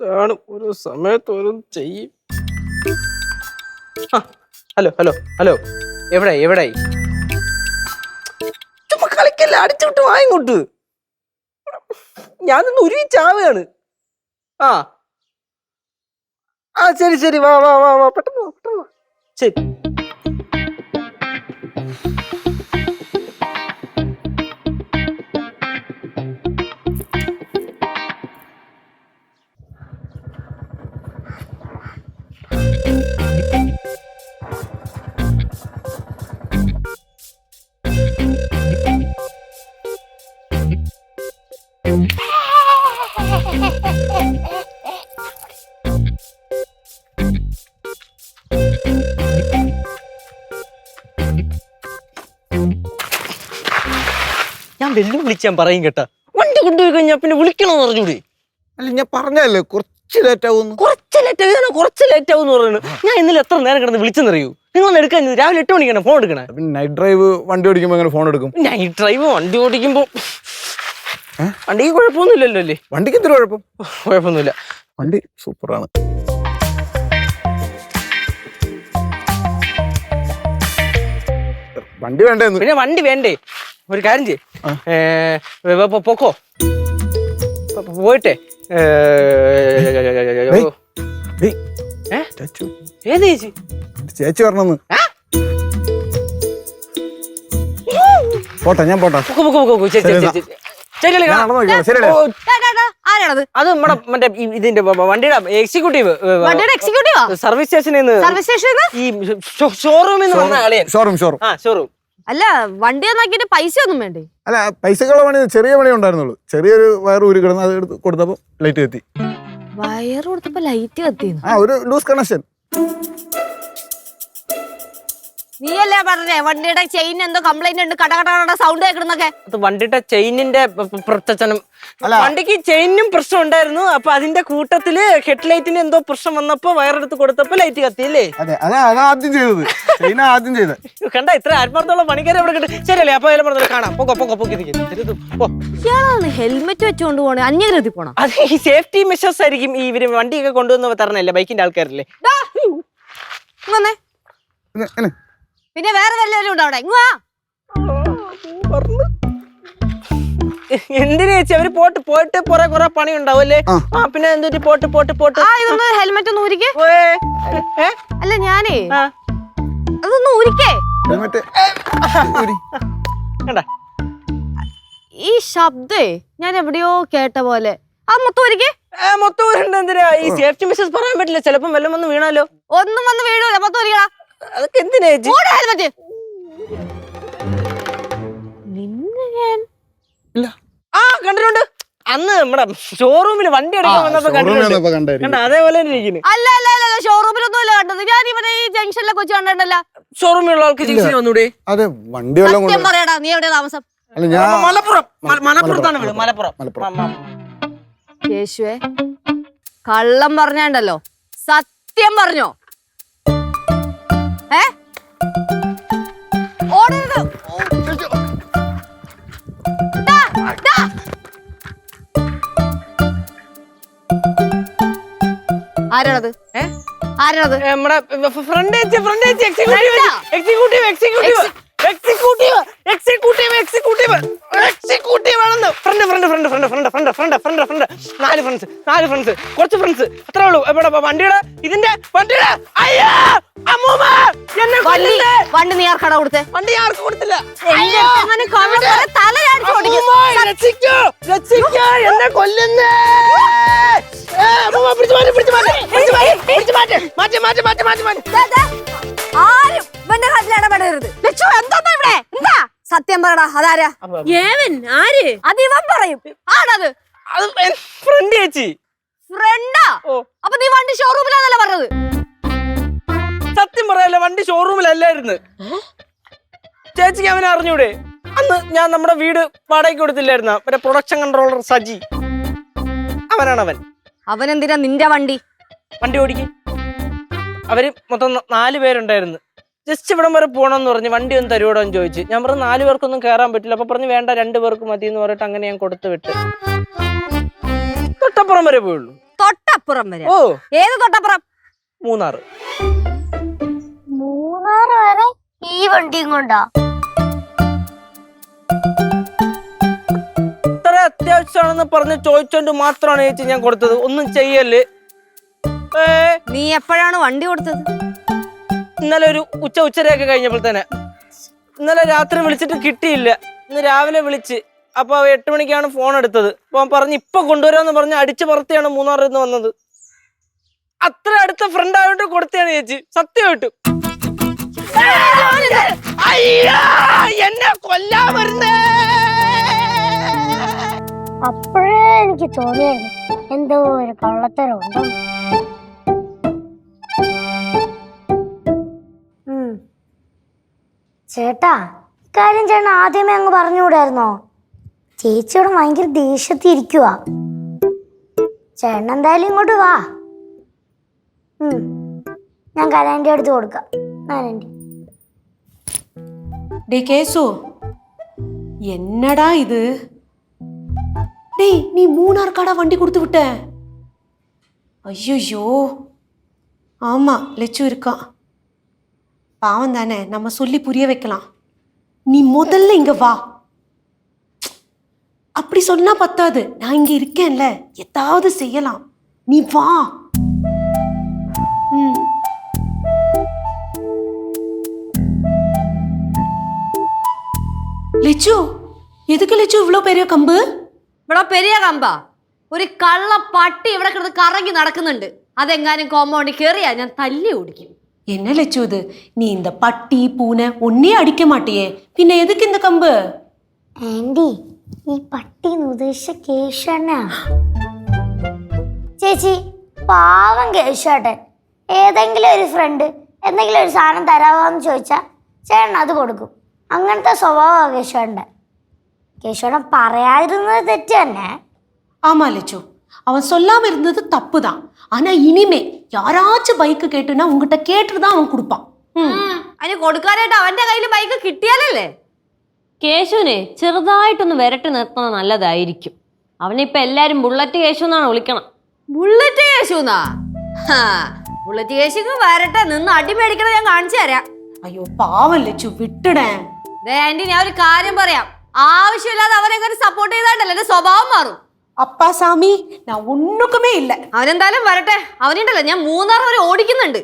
ഇതാണ് ഒരു സമയത്ത് ഒരു ചെയ്യും ഹലോ ഹലോ ഹലോ. എവിടെ എവിടെ ചുമ്മാ കളിക്കല്ല അടിച്ചുവിട്ട് വാങ്ങിങ്ങോട്ട് ഞാൻ നിന്ന് ഉരുവി ചാവുകയാണ് ആ. ആ ശരി ശരി വാ വാ വാ വാ പെട്ടെന്ന് വാ പെട്ടെന്ന് വാ. ശരി. ഞാൻ വെല്ലു വിളിച്ചാൻ പറയും കേട്ടാ. വണ്ടി കൊണ്ടുപോയി കഴിഞ്ഞാ പിന്നെ വിളിക്കണമെന്ന് പറഞ്ഞൂടെ അല്ല ഞാൻ പറഞ്ഞല്ലേ കുറച്ച് ലേറ്റ് ആവും കുറച്ച് ലേറ്റ് ആവും കുറച്ച് ലേറ്റ് ആവും പറയുന്നു ഞാൻ ഇന്നലെ എത്ര നേരം കിടന്ന് വിളിച്ചെന്നറിയൂ? നിങ്ങൾ എടുക്കാൻ രാവിലെ എട്ട് മണിക്കാണ് ഫോൺ എടുക്കണേ. പിന്നെ നൈറ്റ് ഡ്രൈവ് വണ്ടി ഓടിക്കുമ്പോ എങ്ങനെ ഫോൺ എടുക്കും? നൈറ്റ് ഡ്രൈവ് വണ്ടി ഓടിക്കുമ്പോ വണ്ടിക്ക് കുഴപ്പമൊന്നുമില്ലല്ലോ അല്ലേ? വണ്ടിക്ക് എന്തൊരു കുഴപ്പം? കുഴപ്പമൊന്നുമില്ല. വണ്ടി സൂപ്പറാണ്. വണ്ടി വേണ്ടേന്ന്. പിന്നെ വണ്ടി വേണ്ടേ? ഒരു കാര്യം ചെയ്യ്. പൊക്കോ. പോയിട്ടെ. ഏത് ചേച്ചി? ചേച്ചി പറഞ്ഞെന്ന് പോട്ടെ ഞാൻ പോട്ടെ. ശരി ചേച്ചി ആരാണത് അത് നമ്മുടെ മറ്റേ ഈ ഇതിന്റെ വ- വ- വണ്ടിയുടെ എക്സിക്യൂട്ടീവ് വണ്ടിയുടെ എക്സിക്യൂട്ടീവാ സർവീസ് സ്റ്റേഷനിൽ നിന്ന് സർവീസ് സ്റ്റേഷനിൽ ഈ ഷോറൂമിൽ നിന്ന് വന്ന ഷോറൂം ഷോറൂം ആ ഷോറൂം അല്ല വണ്ടി ഒന്നാക്കിട്ട് പൈസ ഒന്നും വേണ്ടേ? അല്ല പൈസക്കുള്ള പണി ചെറിയ പണി ഉണ്ടായിരുന്നുള്ളൂ. ചെറിയൊരു വയർ ഊരി കിടന്ന് അത് എടുത്ത് കൊടുത്തപ്പോൾ ലൈറ്റ് കത്തി. വയർ കൊടുത്തപ്പോ ലൈറ്റ് കത്തിന്ന് ആ ഒരു ലൂസ് കണക്ഷൻ നീയല്ലേ പറഞ്ഞേ? വണ്ടിയുടെ ചെയിൻ എന്തോ കംപ്ലൈന്റ് ഉണ്ട്. കട കട കട സൗണ്ട് കേൾക്കണമെന്നൊക്കെ അത് വണ്ടിയുടെ ചെയിനിന്റെ പ്രശ്നം അല്ല. വണ്ടിക്ക് ചെയിനും പ്രശ്നം ഉണ്ടായിരുന്നു. അപ്പൊ അതിന്റെ കൂട്ടത്തിൽ ഹെഡ്ലൈറ്റിന് എന്തോ പ്രശ്നം വന്നപ്പോ വയറെടുത്ത് കൊടുത്തപ്പോ ലൈറ്റ് കത്തിയല്ലേ? അതെ അതാ അതാ ആദ്യം ചെയ്തത്. ചൈന ആദ്യം ചെയ്തത്. കണ്ട ഇത്ര ആത്മാർത്ഥമുള്ള പണിക്കാരെ അവിടെ കിട്ടും. ശരിയല്ലേ അപ്പൊ അതിലെ പറഞ്ഞത് കാണാം. പൊക്കോ പൊക്കോ പൊക്കി ഇരിക്ക്. ശരി, ഇത് പോ. ഇയാളാണ് ഹെൽമെറ്റ് വെച്ചുകൊണ്ട് പോണേ. അന്യഗ്രഹത്തിൽ പോണം? അത് ഈ സേഫ്റ്റി മെഷേഴ്സ് ആയിരിക്കും ഈ ഇവർ വണ്ടിയൊക്കെ കൊണ്ടുവന്ന് തരണല്ലേ ബൈക്കിന്റെ ആൾക്കാരല്ലേ? ഇങ്ങ് ഇന്ന്. പിന്നെ വേറെ വല്ലവരും ഉണ്ടോ അവിടെ? ഇങ്ങ് വാ. എന്തിനു ചേച്ചി? അവർ പോട്ട് പോയിട്ട് കുറെ കുറെ പണി ഉണ്ടാവല്ലേ ആ. പിന്നെ എന്തൊരു പോട്ട് പോട്ട് പോട്ട്. ആ ഇതൊന്ന് ഹെൽമെറ്റ് ഒന്ന് ഊരിക്കേ. അല്ല ഞാനേ അതൊന്ന് ഊരിക്കേ. ഹെൽമെറ്റ് ഊരി. കണ്ടാ? ഈ ശബ്ദേ ഞാൻ എവിടെയോ കേട്ട പോലെ. ആ മൊത്തം ഊരിക്കേ. മൊത്തം ഊരുണ്ട് എന്തിനാ? ഈ സേഫ്റ്റി മെഷേഴ്സ് പറയാൻ പറ്റില്ല. ചിലപ്പം വല്ലതും വന്ന് വീണാലോ? ഒന്നും വന്ന് വീഴൂല. മൊത്തം ഊരിക്കടാ. അതൊക്കെ എന്തിനാ ചേച്ചി നിന്നെ ഞാൻ ഇല്ല. ആ കണ്ടിട്ടുണ്ട്. അന്ന് നമ്മുടെ ഷോറൂമിൽ വണ്ടി എടുക്കാൻ വന്നപ്പോ കണ്ടിട്ടുണ്ട്. അതേപോലെ തന്നെ ഇരിക്കുന്നു. അല്ല അല്ല അല്ല അല്ല ഷോറൂമിലൊന്നും അല്ല കണ്ടത്. ഞാൻ ഇവിടെ ഈ ജംഗ്ഷനിലൊക്കെ വെച്ച് കണ്ടിട്ടല്ല ഷോറൂമിലുള്ള ആൾക്ക് ജംഗ്ഷനിൽ വന്നൂടെ? അതെ വണ്ടി സത്യം പറയടാ നീ എവിടെ താമസം? അല്ല ഞാൻ മലപ്പുറം. മലപ്പുറത്താണ് വീട്. മലപ്പുറം. യേശുവേ കള്ളം പറഞ്ഞാണ്ടല്ലോ. സത്യം പറഞ്ഞോ. ആരാണത്? ആരാണത്? നമ്മുടെ friend friend executive executive executive executive executive executive executive ആണെന്ന്. Friend friend friend friend friend friend friend friend friend നാല് ഫ്രണ്ട്സ് നാല് ഫ്രണ്ട്സ് കുറച്ച് ഫ്രണ്ട്സ് അത്രേ ഉള്ളൂ. എവിടെ? വണ്ടിയുടെ? ഇതിന്റെ? വണ്ടിയുടെ? അയ്യോ! അമ്മൂമ്മ! എന്നെ വണ്ടി കൊല്ലില്ലേ വണ്ടി നീ ആർക്കട കൊടുത്തേ? വണ്ടി ആർക്ക് കൊടുത്തില്ല? എന്നെ അടുത്ത് മാറ്റ്, മാറ്റ്, മാറ്റ്, മാറ്റ്, മാറ്റ്, മാറ്റ്, ആരും ഇവന്റെ കാട്ടിലാണ് പെടരുത് ലച്ചു എന്താ ഇവിടെ? എന്താ? സത്യം പറടാ അതാരാ? ഏവൻ ആര്? അത് ഇവൻ പറയും. ആണത്. അത് ഫ്രണ്ട് ചേച്ചി. ഫ്രണ്ടാ അപ്പൊ നീ വണ്ടി ഷോറൂമിലാന്നല്ലേ പറഞ്ഞത്? സത്യം പറയല്ല വണ്ടി ഷോറൂമിലല്ലായിരുന്നു ചേച്ചിക്ക് അവനെ അറിഞ്ഞൂടെ? അന്ന് ഞാൻ നമ്മുടെ വീട് വാടകയ്ക്ക് കൊടുത്തില്ലായിരുന്ന മറ്റേ പ്രൊഡക്ഷൻ കൺട്രോളർ സജി. അവനാണ് അവൻ അവൻ എന്തിനാ നിന്റെ വണ്ടി? വണ്ടി ഓടിക്കും. അവർ മൊത്തം നാല് പേരുണ്ടായിരുന്നു. ജസ്റ്റ് ഇവിടം വരെ പോകണമെന്ന് പറഞ്ഞ് വണ്ടി ഒന്ന് തരുവോടോ എന്ന് ചോദിച്ചു. ഞാൻ പറഞ്ഞു നാല് പേർക്കൊന്നും കയറാൻ പറ്റില്ല. അപ്പൊ പറഞ്ഞു വേണ്ട രണ്ട് പേർക്ക് മതി എന്ന് പറഞ്ഞിട്ട് അങ്ങനെ ഞാൻ കൊടുത്തു വിട്ടു. തൊട്ടപ്പുറം വരെ പോയുള്ളൂ. തൊട്ടപ്പുറം വരെ? ഓ. ഏത് തൊട്ടപ്പുറം? മൂന്നാറ്. മൂന്നാറ് വരെ ഈ വണ്ടിയും കൊണ്ടാ. ഇത്ര അത്യാവശ്യമാണെന്ന് പറഞ്ഞ് ചോദിച്ചോണ്ട് മാത്രമാണ് ചേച്ചി ഞാൻ കൊടുത്തത്. ഒന്നും ചെയ്യൽ. ഏ നീ എപ്പോഴാണ് വണ്ടി കൊടുത്തത്? ഇന്നലെ ഒരു ഉച്ച ഉച്ചരയൊക്കെ കഴിഞ്ഞപ്പോൾ തന്നെ ഇന്നലെ രാത്രി വിളിച്ചിട്ട് കിട്ടിയില്ല. ഇന്ന് രാവിലെ വിളിച്ച്. അപ്പൊ അവ എട്ട് മണിക്കാണ് ഫോൺ എടുത്തത്. അപ്പൊ അവൻ പറഞ്ഞ് ഇപ്പൊ കൊണ്ടുവരാന്ന് പറഞ്ഞ് അടിച്ചു പുറത്തെയാണ് മൂന്നാറിൽ നിന്ന് വന്നത്. അത്ര അടുത്ത ഫ്രണ്ട് ആയോണ്ട് കൊടുത്തതാണ് ചേച്ചി. സത്യമായിട്ടും. എന്നെ കൊല്ലാൻ വരുന്നേ. അപ്പോഴേ എനിക്ക് തോന്നിയായിരുന്നു. എന്തോ ഒരു കള്ളത്തരം ഉണ്ടോ ചേട്ടാ ഇക്കാര്യം ചേട്ടൻ ആദ്യമേ അങ്ങ് പറഞ്ഞുകൂടായിരുന്നോ ചേച്ചിയോട് ഭയങ്കര ദേഷ്യത്തിൽ ഇരിക്കുവാ ചേട്ടൻ എന്തായാലും ഇങ്ങോട്ട് വാ ഉം. ഞാൻ കലാൻ്റെ അടുത്ത് കൊടുക്കാം നാലൻ്റെ டே கேசு என்னடா இது டேய் நீ மூணார் காடா வண்டி கொடுத்து விட்ட ஐயோ ஆமா லெச்சு இருக்கான் பாவம் தானே நம்ம சொல்லி புரிய வைக்கலாம் நீ முதல்ல இங்க வா அப்படி சொன்னா பத்தாது நான் இங்க இருக்கேன்ல ஏதாவது செய்யலாம் நீ வா ம் லெச்சு எதுக்கு லெச்சு இவ்வளோ பெரிய கம்பு ഇവിടെ പെരിയ കമ്പാ ഒരു കള്ള പട്ടി ഇവിടെ കിടന്ന് കറങ്ങി നടക്കുന്നുണ്ട് അതെങ്ങാനും കോമ്പൗണ്ടിൽ കയറിയാ ഞാൻ തല്ലി ഓടിക്കും என்ன லெச்சு இது நீ இந்த பட்டி பூனை ஒன்னே அடிக்க மாட்டியே பின்ன எதுக்கு இந்த கம்பு ആന്റി ഈ പട്ടി എന്ന് ഉദ്ദേശിച്ച കേശണ്ണ ചേച്ചി പാവം കേശേട്ടൻ ഏതെങ്കിലും ഒരു ഫ്രണ്ട് എന്തെങ്കിലും ഒരു സാധനം തരാമോന്ന് ചോദിച്ചാൽ ചേട്ടൻ അത് കൊടുക്കും അങ്ങനത്തെ സ്വഭാവമാണ് കേശവന്റെ കേശവൻ പറയാതിരുന്നത് തെറ്റ് തന്നെ ஆமா லெச்சு அவன் சொல்லாம இருந்தது தப்பு தான் ஆனா இனிமே யாராச்சும் பைக்கு கேட்டுனா உங்ககிட்ட கேட்டுட்டு தான் அவன் கொடுப்பான் ம். അതിന് കൊടുക്കാനായിട്ട് അവന്റെ കയ്യിൽ ബൈക്ക് കിട്ടിയാലല്ലേ കേശുവിനെ ചെറുതായിട്ടൊന്ന് വിരട്ടി നിർത്തുന്നത് നല്ലതായിരിക്കും അവനിപ്പോ എല്ലാരും ബുള്ളറ്റ് കേശു എന്നാണ് വിളിക്കണം ബുള്ളറ്റ് കേശുന്നാ ഹാ, ബുള്ളറ്റ് കേശു വരട്ടെ നിന്ന് അടി മേടിക്കണ ഞാൻ കാണിച്ചു തരാം ஐயோ பாவம் லெச்சு விட்டுடேன் ദേ ആന്റി ഞാൻ ഒരു കാര്യം പറയാം ആവശ്യമില്ലാതെ അവനെങ്ങനെ സപ്പോർട്ട് ചെയ്താണ്ടല്ലോ എന്റെ സ്വഭാവം മാറും அப்பா சாமி நான் ஒண்ணுக்குமே இல்லை അവനെന്തായാലും വരട്ടെ അവനുണ്ടല്ലോ ഞാൻ മൂന്നാർ വരെ ഓടിക്കുന്നുണ്ട്